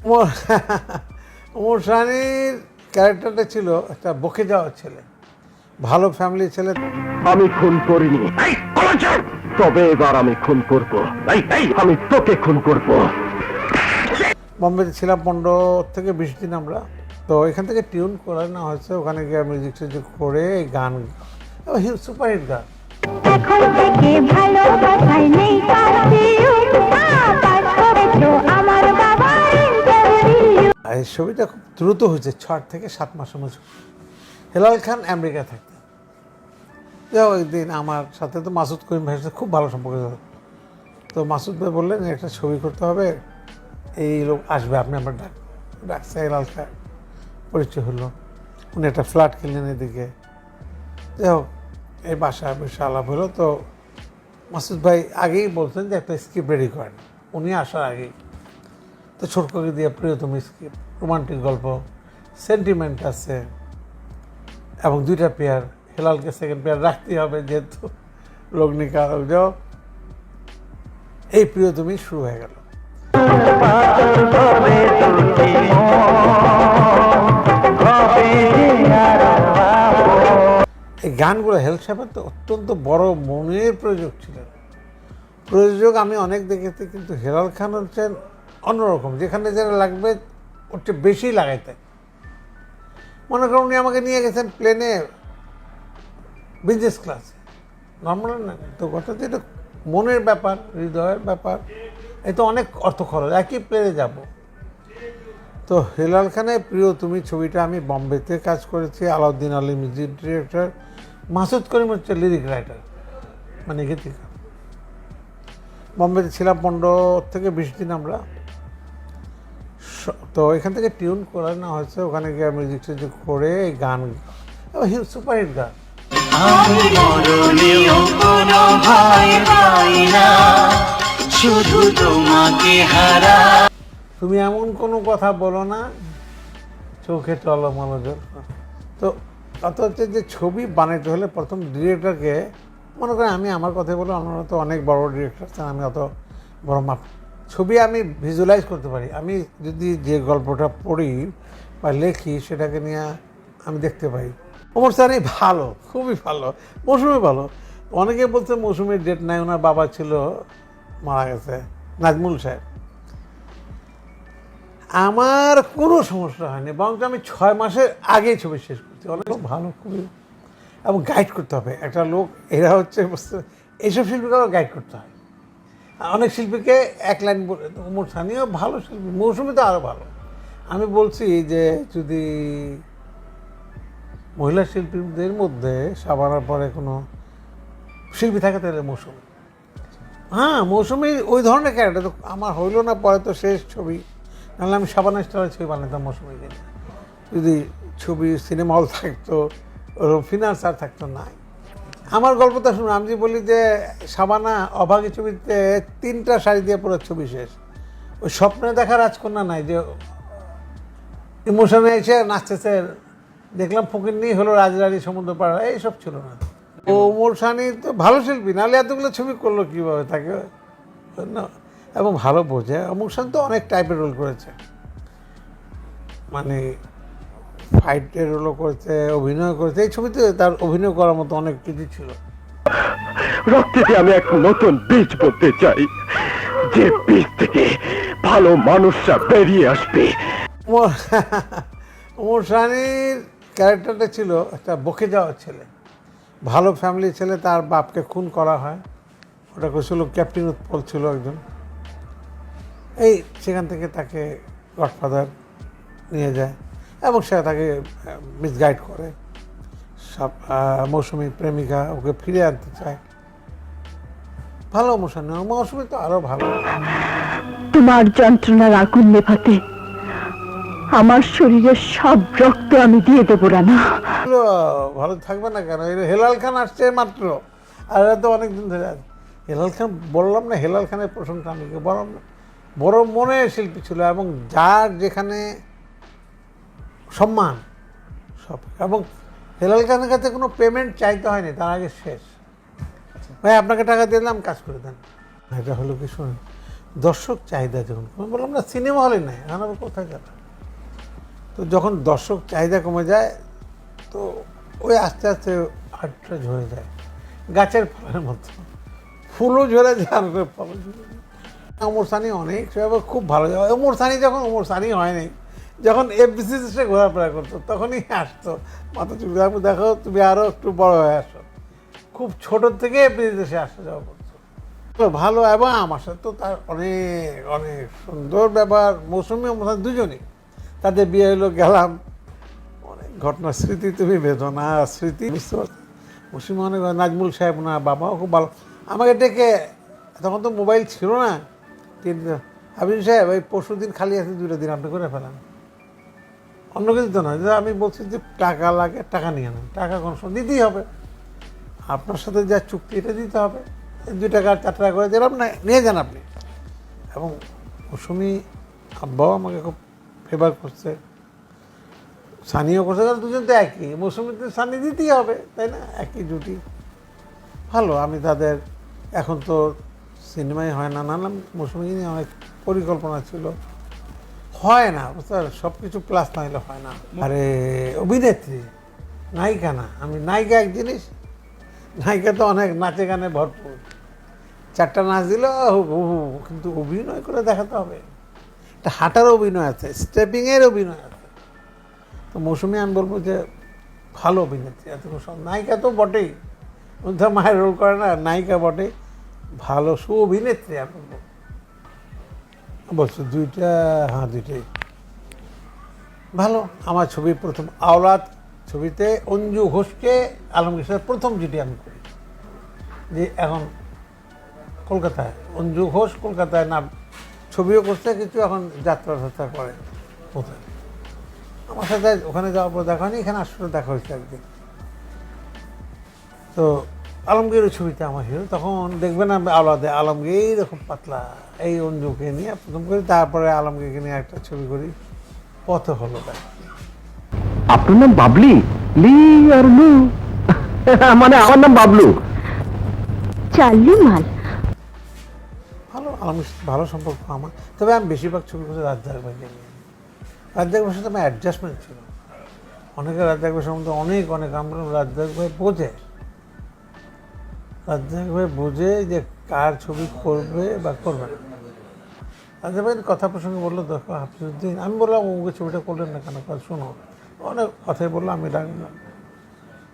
ওমর ওমর সানির ক্যারেক্টারটা ছিল একটা বকে যাওয়ার ছেলে ভালো ফ্যামিলির ছেলে। আমি খুন করিনি। তবে এবার আমি খুন করব। আমি তোকে খুন করব। বম্বেতে ছিলাম পনেরো থেকে বিশ দিন আমরা। তো এখান থেকে টিউন করে না হয়েছে ওখানে গিয়ে মিউজিক টিউজিক করে এই গান সুপারহিট গান। এই ছবিটা খুব দ্রুত হয়েছে, ছয় থেকে সাত মাসের মধ্যে। হেলাল খান আমেরিকা থাকতেন। যাও একদিন আমার সাথে তো মাসুদ করিম ভাইয়ের সাথে খুব ভালো সম্পর্ক তো মাসুদ ভাই বললেন, একটা ছবি করতে হবে, এই লোক আসবে, আপনি আমার ডাক ডাকছে হেলাল খান। পরিচয় হলো, উনি একটা ফ্ল্যাট কিনলেন এদিকে। যাই হোক, এই বাসায় বসে আলাপ হলো। তো মাসুদ ভাই আগেই বলতেন যে একটা স্ক্রিপ্ট রেডি করেন। উনি আসার আগেই। তো ছোটকে দিয়ে প্রিয়তম স্ক্রিপ্ট। রোমান্টিক গল্প সেন্টিমেন্ট আছে, এবং দুইটা পেয়ার হেলালকে সেকেন্ড পেয়ার রাখতেই হবে যেহেতু লগ্নিকা যাও এই প্রিয়তমই শুরু হয়ে গেল। এই গানগুলো হেলথ সাহেবের তো অত্যন্ত বড় মনের প্রয়োজক ছিলেন। প্রযোজক আমি অনেক দেখেছি, কিন্তু হেলাল খান হচ্ছেন অন্যরকম। যেখানে যেটা লাগবে ওর চেয়ে বেশি লাগাইতে। মনে করুন উনি আমাকে নিয়ে গেছেন প্লেনে বিজনেস ক্লাসে নর্মাল না? তো কথা তো এটা মনের ব্যাপার, হৃদয়ের ব্যাপার। এই তো অনেক অর্থ খরচ, একই প্লেনে যাব। তো হেলাল খানের প্রিয়, তুমি ছবিটা আমি বম্বেতে কাজ করেছি, আলাউদ্দিন আলী মিউজিক ডিরেক্টর মাসুদ করিম হচ্ছে লিরিক রাইটার মানে গীতিকার। বম্বেতে ছিলাম পনেরো থেকে বিশ দিন আমরা। তো এখান থেকে টিউন করে না হয়েছে। ওখানে গিয়ে মিউজিক টিউজিক করে এই গান সুপারহিট গান। আমি মরণেও কোনো ভয় পাই না শুধু তোমাকে হারা। তুমি এমন কোনো কথা বলো না চোখে টলমল জল তো কত হচ্ছে যে ছবি বানাইতে হলে প্রথম ডিরেক্টরকে মনে করেন আমি আমার কথাই বলো আমার তো অনেক বড় ডিরেক্টর আমি অত বড় মাপ ছবি আমি ভিজুয়ালাইজ করতে পারি। আমি যদি যে গল্পটা পড়ি বা লেখি, সেটাকে নিয়ে আমি দেখতে পাই। ওমর সানি ভালো, খুবই ভালো মৌসুমি ভালো। অনেকে বলছে মৌসুমির ডেট নাই, ওনার বাবা ছিল, মারা গেছে, নাজমুল সাহেব। আমার কোনো সমস্যা হয়নি বরং আমি ছয় মাসের আগেই ছবি শেষ করছি। অনেক ভালো, খুবই। এবং গাইড করতে হবে। একটা লোক, এরা হচ্ছে এইসব শিল্পীকে গাইড করতে হয়। অনেক শিল্পীকে এক লাইন সানিও ভালো শিল্পী, মৌসুমি তো আরও ভালো। আমি বলছি যে যদি মহিলা শিল্পীদের মধ্যে সাবানার পরে কোনো শিল্পী থাকে তাহলে মৌসুমি। হ্যাঁ মৌসুমি ওই ধরনের ক্যারেক্টার তো আমার হইল না, পরে তো শেষ ছবি। নাহলে আমি সাবানা স্টারের ছবি বানাতাম মৌসুমিকে নিয়ে। যদি ছবি সিনেমা হল থাকতো ওরকম ফিনান্স আর থাকতো না আমার গল্পটা শুনুন, আমি বলি যে সাবানা অভাগী ছবিতে তিনটা শাড়ি দিয়ে পুরো ছবি শেষ। ওই স্বপ্নে দেখা রাজকন্যা নাই, যে ইমোশনে এসে নাচতেছে, দেখলাম ফকির নিয়ে হলো রাজরানী সমুদ্র পাড়া এইসব ছিল না। ও ওমর সানি তো ভালো শিল্পী, নাহলে এতগুলো ছবি করল কীভাবে তাকে? এবং ভালো বোঝে অমুক সান তো অনেক টাইপের রোল করেছে। মানে ফাইটের রোলও করেছে অভিনয় করেছে এই ছবিতে তার অভিনয় করার মতো অনেক কিছু ছিল। রক্তেতে আমি এক নতুন বীজ বলতে চাই যে বীজ থেকে ভালো মানুষরা বেরিয়ে আসবে। ওমর সানির ক্যারেক্টারটা ছিল একটা বকে যাওয়া ছেলে। ভালো ফ্যামিলির ছেলে তার বাপকে খুন করা হয়। ওটা করেছিল ক্যাপ্টেন উৎপল ছিল একজন। এই সেখান থেকে তাকে গডফাদার নিয়ে যায়। এবং সে তাকে মিসগাইড করে। সব মৌসুমী প্রেমিকা ওকে ফিরে আনতে চায়। ভালো মৌসুমী মৌসুমী তো আরও ভালো। তোমার যন্ত্রণার আগুন নেভাতে আমার শরীরের সব রক্ত আমি দিয়ে দেবো রানা। ভালো থাকবে না কেন? হেলাল খান আসছে মাত্র। আর তো অনেক দিন ধরে আছে। হেলাল খান বললাম না হেলাল খানের প্রশংসা আমি বরং বড় মনের শিল্পী ছিল এবং যার যেখানে সম্মান, সব। এবং হেলাল খানের কাছে কোনো পেমেন্ট চাইতে হয়নি, তার আগে শেষ। ভাই, আপনাকে টাকা দিলাম, কাজ করে দেন। এটা হলো কি শুনুন, দর্শক চাহিদা যখন বললাম না সিনেমা হলে নেই, এখন আবার কোথায় যাবে তো যখন দর্শক চাহিদা কমে যায়, তো ওই আস্তে আস্তে হাটটা ঝরে যায়, গাছের ফলের মতো। ফুলও ঝরে যায়, আর ঝরে যায় সানি অনেক সময় খুব ভালো। যায় ওমর সানি যখন ওমর সানি হয়নি যখন এফবিসি সে ঘোরাফেরা করতো তখনই আসতো মাথা চুপ দেখো তুমি আরও একটু বড় হয়ে আসো। খুব ছোট থেকে এফবিসি দেশে আসা যাওয়া করতো ভালো এবং আমার সাথে তো তার অনেক অনেক সুন্দর ব্যাপার মৌসুমি সানি দুজনেই। তাদের বিয়ে হলো গেলাম। অনেক ঘটনা স্মৃতি, তুমি বেদনা স্মৃতি, বুঝতে পারছ? মৌসুমি অনেক নাজমুল সাহেব না, বাবাও খুব ভালো। আমাকে ডেকে, তখন তো মোবাইল ছিল না। তিন হাবিব সাহেব, ওই পরশু দিন খালি আছে, দুটো দিন আপনি করে ফেলেন। অন্য কিছু তো নয়, যে আমি বলছি যে টাকা লাগে, টাকা নিয়ে নেন। টাকা কোনো সময় দিতেই হবে। আপনার সাথে যা চুক্তি, এটা দিতে হবে। দুই টাকা, চার টাকা করে দিলাম, না, নিয়ে যান আপনি। এবং মৌসুমি আব্বাও আমাকে খুব ফেভার করছে। সানিও করছে কারণ দুজন তো একই। মৌসুমিতে সানি দিতেই হবে, তাই না? একই জুটি ভালো, আমি তাদের, এখন তো সিনেমাই হয় না। নানান মৌসুমি নিয়ে অনেক পরিকল্পনা ছিল। হয় না, বুঝতে সব কিছু প্লাস না হলে হয় না। আরে, অভিনেত্রী, নায়িকা না। আমি নায়িকা এক জিনিস, নায়িকা তো অনেক নাচে গানে ভরপুর। চারটা নাচ দিল কিন্তু অভিনয় করে দেখাতে হবে। একটা হাঁটার অভিনয় আছে স্টেপিংয়ের অভিনয় আছে। তো মৌসুমি, আমি বলব যে ভালো অভিনেত্রী এত সব নায়িকা তো বটেই। মায়ের রোল করে না, নায়িকা বটে। ভালো সু অভিনেত্রী আমি বলব। বলছো, দুইটা হ্যাঁ দুইটাই। ভালো, আমার ছবি প্রথম আওলাদ ছবিতে অঞ্জু ঘোষকে আলমগীর প্রথম জুটি আমি করি। যে এখন কলকাতায়, অঞ্জু ঘোষ কলকাতায় না, ছবিও করছে কিছু এখন যাত্রা যাত্রা করে কোথায়? আমার সাথে ওখানে যাওয়ার পর দেখা হয়নি, এখানে আসলে দেখা হয়েছে একদিন। তো আলমগীরের ছবিতে আমার হিরো তখন দেখবেন আমি আলাদা আলমগীর এইরকম পাতলা এই অঞ্জুকে নিয়ে প্রথম করি তারপরে আলমগীরকে নিয়ে একটা ছবি করি পথ হলো তাই আপনার নাম বাবলি? লি আর লু? মানে আমার নাম বাবলু। চাল্লি মাল। ভালো আলমের ভালো সম্পর্ক আমার। তবে আমি বেশিরভাগ ছবি করছি রাজ্জাক ভাইকে নিয়ে। রাজ্জাক ভাইয়ের সাথে আমার অ্যাডজাস্টমেন্ট ছিল। অনেকে রাজ্জাক ভাই সম্বন্ধে অনেক অনেক আমরা রাজ্জাক ভাই বোঝে। ভাই বোঝে যে কার ছবি করবে বা করবে না। রাজ্জাক ভাই কথা প্রসঙ্গে বলল, দেখো হাফিজুদ্দিন আমি বললাম, ওকে ছবিটা করলেন না কেন? শোনো, অনেক কথাই বলল আমি রাখলাম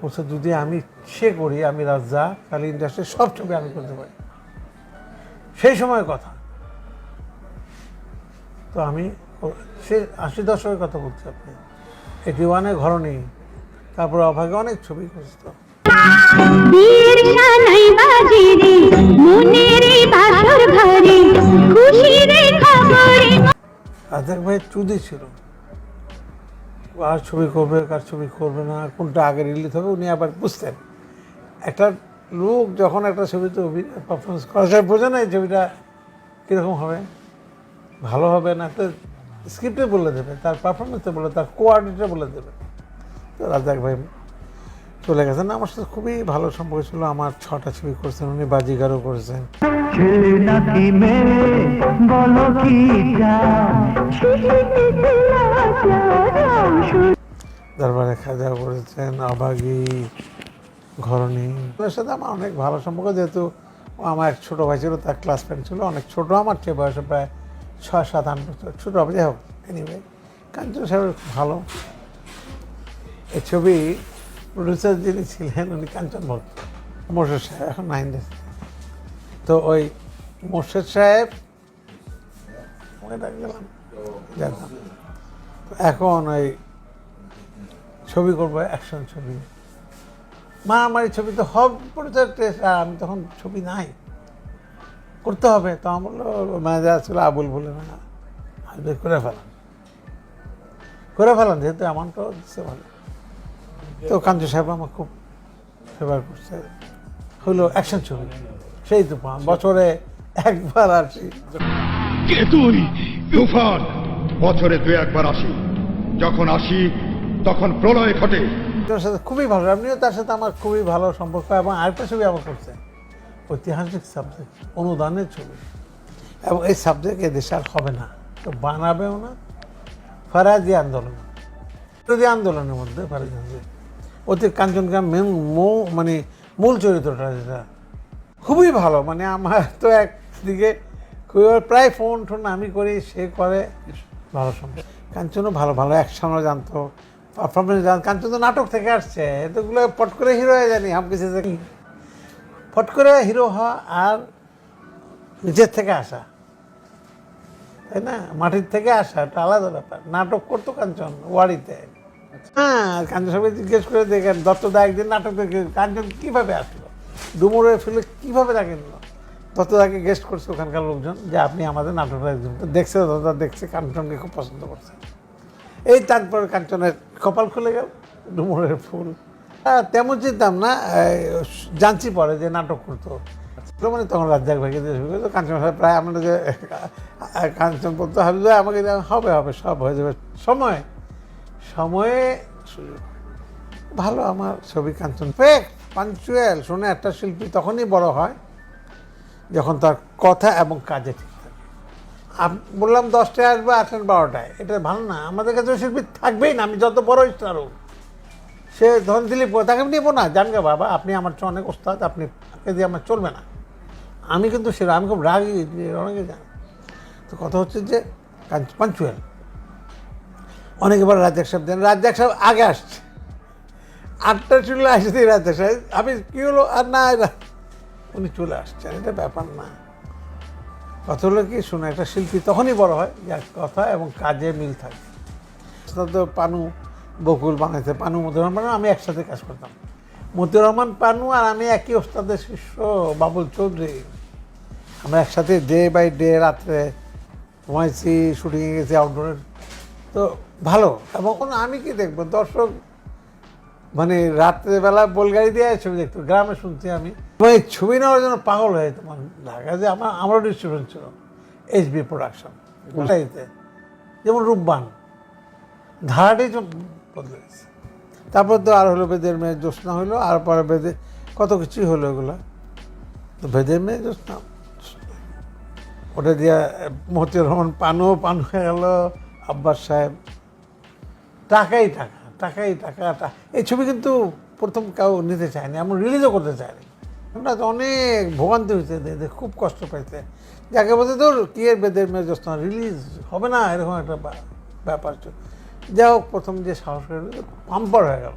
বলছে, যদি আমি সে করি, আমি রাজ্জাক তাহলে ইন্ডাস্ট্রির সব ছবি আমি করতে পারি। সেই সময়ের কথা। তো আমি সে আশি দশকের কথা বলছি আপনি। এটি ওয়ানে ঘরণী, তারপরে অভাগে অনেক ছবি করছিল বীর ভাই চুদি ছিল। আর ছবি করবে, কার ছবি করবে না কোনটা আগে রিলিজ হবে, উনি আবার বুঝতেন। একটা লোক যখন একটা ছবিতে অভিনয় পারফরমেন্স করা যায় বোঝে না এই ছবিটা কীরকম হবে, ভালো হবে না, তো স্ক্রিপ্টে বলে দেবে, তার পারফরমেন্সে বলে, তার কোয়ার্ডিনেটে বলে দেবে। রাজাক ভাই চলে গেছেন। আমার সাথে খুবই ভালো সম্পর্ক ছিল। আমার ছটা ছবি করেছেন উনি বাজিগারও করেছেন। ছেলে নাকি মেয়ে? বলো কি দরবারে খাজা করেছেন অভাগী ঘরণী। ওদের সাথে আমার অনেক ভালো সম্পর্ক যেহেতু আমার এক ছোটো ভাই ছিল তার ক্লাস ফ্রেন্ড ছিল অনেক ছোটো। আমার চেয়ে বয়সে প্রায় ছয় সাত আট বছর ছোটো হবে। যাই হোক এনিওয়ে কাঞ্চন সাহেবের খুব ভালো। এই ছবি প্রডিউসার যিনি ছিলেন, উনি কাঞ্চন ভক্ত মোর্শেদ সাহেব, এখন নাইন তো ওই মোর্শেদ সাহেব যেতাম তো এখন ওই ছবি করব, অ্যাকশন ছবি। মা আমার এই ছবি তো হব পরিচয় টেস্ট আর আমি তখন ছবি নাই। করতে হবে, তো আমার বলল ম্যানেজার ছিল আবুল বলে, না করে ফেলাম করে ফেলাম যেহেতু আমারটাও দিচ্ছে ভালো। তো কাঞ্চ সাহেব আমার খুব ফেভার করছে। হলো অ্যাকশন ছবি। সেই তো বছরে একবার আসি। কে তুই? তুফান। বছরে দুই একবার আসি। যখন আসি তখন প্রলয় ঘটে। তার সাথে খুবই ভালো। এমনিও তার সাথে আমার খুবই ভালো সম্পর্ক এবং আরেকটা ছবি আমার করছে। ঐতিহাসিক সাবজেক্ট অনুদানের ছবি। এবং এই সাবজেক্ট এদেশে আর হবে না। তো বানাবেও না। ফরাজি আন্দোলন। ফরাজি আন্দোলনের মধ্যে ফরাজি আন্দোলন। ওতে কাঞ্চনকা মেন মৌ মানে মূল চরিত্রটা যেটা। খুবই ভালো মানে আমার তো একদিকে খুবই প্রায় ফোন টোন আমি করি সে করে। ভালো সম্ভব কাঞ্চনও ভালো ভালো অ্যাকশনও জানতো। পারফরমেন্স জানতো কাঞ্চন তো নাটক থেকে আসছে এতগুলো পট করে হিরো হয়ে জানি আমি কিছু দেখি। ফট করে হিরো হওয়া আর নিজের থেকে আসা। তাই না? মাটির থেকে আসা এটা আলাদা ব্যাপার। নাটক করতো কাঞ্চন ওয়ারিতে। হ্যাঁ কাঞ্চন সবাই জিজ্ঞেস করে দেখেন দত্তদা একদিন নাটক দেখে কাঞ্চন কীভাবে আসলো? ডুমুরে ফেলে কীভাবে তাকে নিল? দত্তদাকে গেস্ট করছে ওখানকার লোকজন যে আপনি আমাদের নাটকটা দেখছে দত্তদা দেখছে কাঞ্চনকে খুব পছন্দ করছে। এই তারপর কাঞ্চনের কপাল খুলে গেল ডুমুরের ফুল। হ্যাঁ, তেমন চিনতাম না জানছি পরে যে নাটক করতো। মানে তখন রাজ্জাক ভাইকে দিয়ে শুরু কাঞ্চন ভাই প্রায় আমরা যে কাঞ্চন বলতো হবে আমাকে হবে হবে সব হয়ে যাবে সময়। সময়ে। ভালো আমার ছবি কাঞ্চন ফেক পাঞ্চুয়াল, শুনে, একটা শিল্পী তখনই বড় হয় যখন তার কথা এবং কাজে ঠিক থাকে। বললাম, দশটায় আসবে, আসেন বারোটায়। এটা ভালো না, আমাদের কাছে শিল্পী থাকবেই না, আমি যত বড় স্টার হোক। সে ধন দিলীপ, তাকে নেব না। জানগে বাবা, আপনি আমার চেয়ে অনেক ওস্তাদ, আপনি দিয়ে আমার চলবে না। আমি কিন্তু সেটা আমি খুব রাগি, অনেকে জানে। তো কথা হচ্ছে যে পাঞ্চুয়াল অনেকে বলে, রাজ্জাক সাহেব দেন। রাজ্জাক সাহেব আগে আসছে। আটটা চুলে চলে আসছে রাজ্জাক সাহেব, আমি কী হলো? আর না উনি চলে আসছেন এটা ব্যাপার না। কথা হলো কি, শুনে, একটা শিল্পী তখনই বড় হয়, যার কথা এবং কাজে মিল থাকে। তো পানু বকুল বানাইতে, পানু মতিউর রহমান, আমি একসাথে কাজ করতাম। মতিউর রহমান, পানু আর আমি একই ওস্তাদের শিষ্য, বাবুল চৌধুরী। আমরা একসাথে ডে বাই ডে রাত্রে ঘুমাইছি, শুটিংয়ে গেছি আউটডোরের তো ভালো। এবং আমি কি দেখব? দর্শক মানে রাত্রেবেলা বলগাড়ি দিয়ে ছবি দেখতো, গ্রামে শুনছি আমি। মানে ছবি নেওয়ার জন্য পাগল হয়ে যেত। মানে ঢাকা যে আমার, আমারও ডিস্ট্রিবিউশন ছিল। এইচ বি প্রোডাকশন যেমন রূপবান ধারাটাই বদলে গেছে। তারপর তো আর হলো বেদের মেয়ে জ্যোৎস্না হলো আর পরে বেদে, কত কিছুই হলো এগুলো। তো বেদের মেয়ে জ্যোৎস্না, ওটা দিয়ে মতিউর রহমান পানু পানু হয়ে গেল। আব্বাস সাহেব টাকাই টাকা টাকাই টাকা এই ছবি কিন্তু প্রথম কেউ নিতে চায়নি, এমন রিলিজও করতে চায়নি। আমরা অনেক ভোগান্তি হয়েছে খুব কষ্ট পেয়েছে যাকে বলতে তোর কি এর বেদের মেয়ে রিলিজ হবে না? এরকম একটা ব্যাপার। যাই হোক, প্রথম যে সাহস পাম্পার হয়ে গেল।